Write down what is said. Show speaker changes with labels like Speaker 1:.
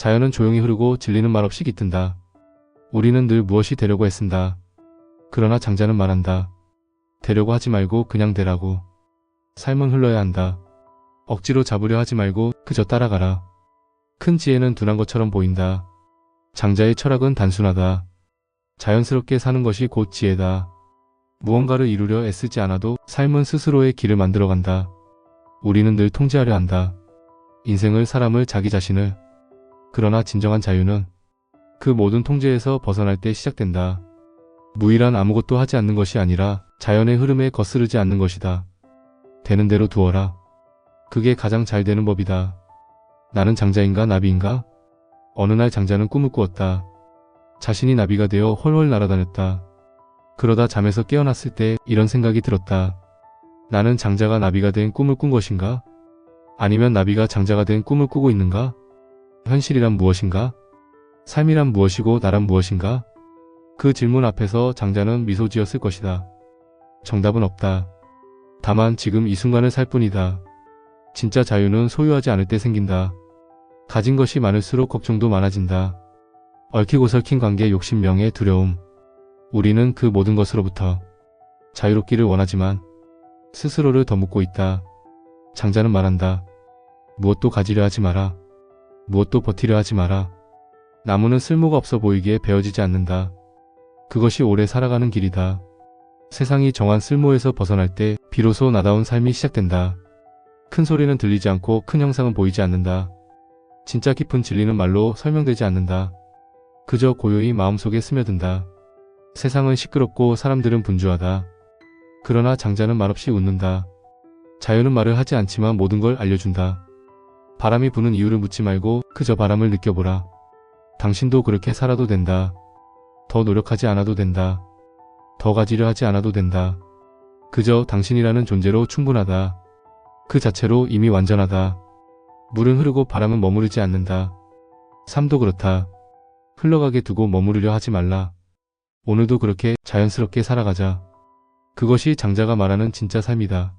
Speaker 1: 자연은 조용히 흐르고 진리는 말없이 깃든다. 우리는 늘 무엇이 되려고 애쓴다. 그러나 장자는 말한다. 되려고 하지 말고 그냥 되라고. 삶은 흘러야 한다. 억지로 잡으려 하지 말고 그저 따라가라. 큰 지혜는 둔한 것처럼 보인다. 장자의 철학은 단순하다. 자연스럽게 사는 것이 곧 지혜다. 무언가를 이루려 애쓰지 않아도 삶은 스스로의 길을 만들어간다. 우리는 늘 통제하려 한다. 인생을, 사람을, 자기 자신을. 그러나 진정한 자유는 그 모든 통제에서 벗어날 때 시작된다. 무의란 아무것도 하지 않는 것이 아니라 자연의 흐름에 거스르지 않는 것이다. 되는 대로 두어라. 그게 가장 잘 되는 법이다. 나는 장자인가 나비인가? 어느 날 장자는 꿈을 꾸었다. 자신이 나비가 되어 헐헐 날아다녔다. 그러다 잠에서 깨어났을 때 이런 생각이 들었다. 나는 장자가 나비가 된 꿈을 꾼 것인가? 아니면 나비가 장자가 된 꿈을 꾸고 있는가? 현실이란 무엇인가? 삶이란 무엇이고 나란 무엇인가? 그 질문 앞에서 장자는 미소 지었을 것이다. 정답은 없다. 다만 지금 이 순간을 살 뿐이다. 진짜 자유는 소유하지 않을 때 생긴다. 가진 것이 많을수록 걱정도 많아진다. 얽히고 설킨 관계 욕심 명예 두려움. 우리는 그 모든 것으로부터 자유롭기를 원하지만 스스로를 더 묻고 있다. 장자는 말한다. 무엇도 가지려 하지 마라. 무엇도 버티려 하지 마라. 나무는 쓸모가 없어 보이기에 베어지지 않는다. 그것이 오래 살아가는 길이다. 세상이 정한 쓸모에서 벗어날 때 비로소 나다운 삶이 시작된다. 큰 소리는 들리지 않고 큰 형상은 보이지 않는다. 진짜 깊은 진리는 말로 설명되지 않는다. 그저 고요히 마음속에 스며든다. 세상은 시끄럽고 사람들은 분주하다. 그러나 장자는 말없이 웃는다. 자유는 말을 하지 않지만 모든 걸 알려준다. 바람이 부는 이유를 묻지 말고 그저 바람을 느껴보라. 당신도 그렇게 살아도 된다. 더 노력하지 않아도 된다. 더 가지려 하지 않아도 된다. 그저 당신이라는 존재로 충분하다. 그 자체로 이미 완전하다. 물은 흐르고 바람은 머무르지 않는다. 삶도 그렇다. 흘러가게 두고 머무르려 하지 말라. 오늘도 그렇게 자연스럽게 살아가자. 그것이 장자가 말하는 진짜 삶이다.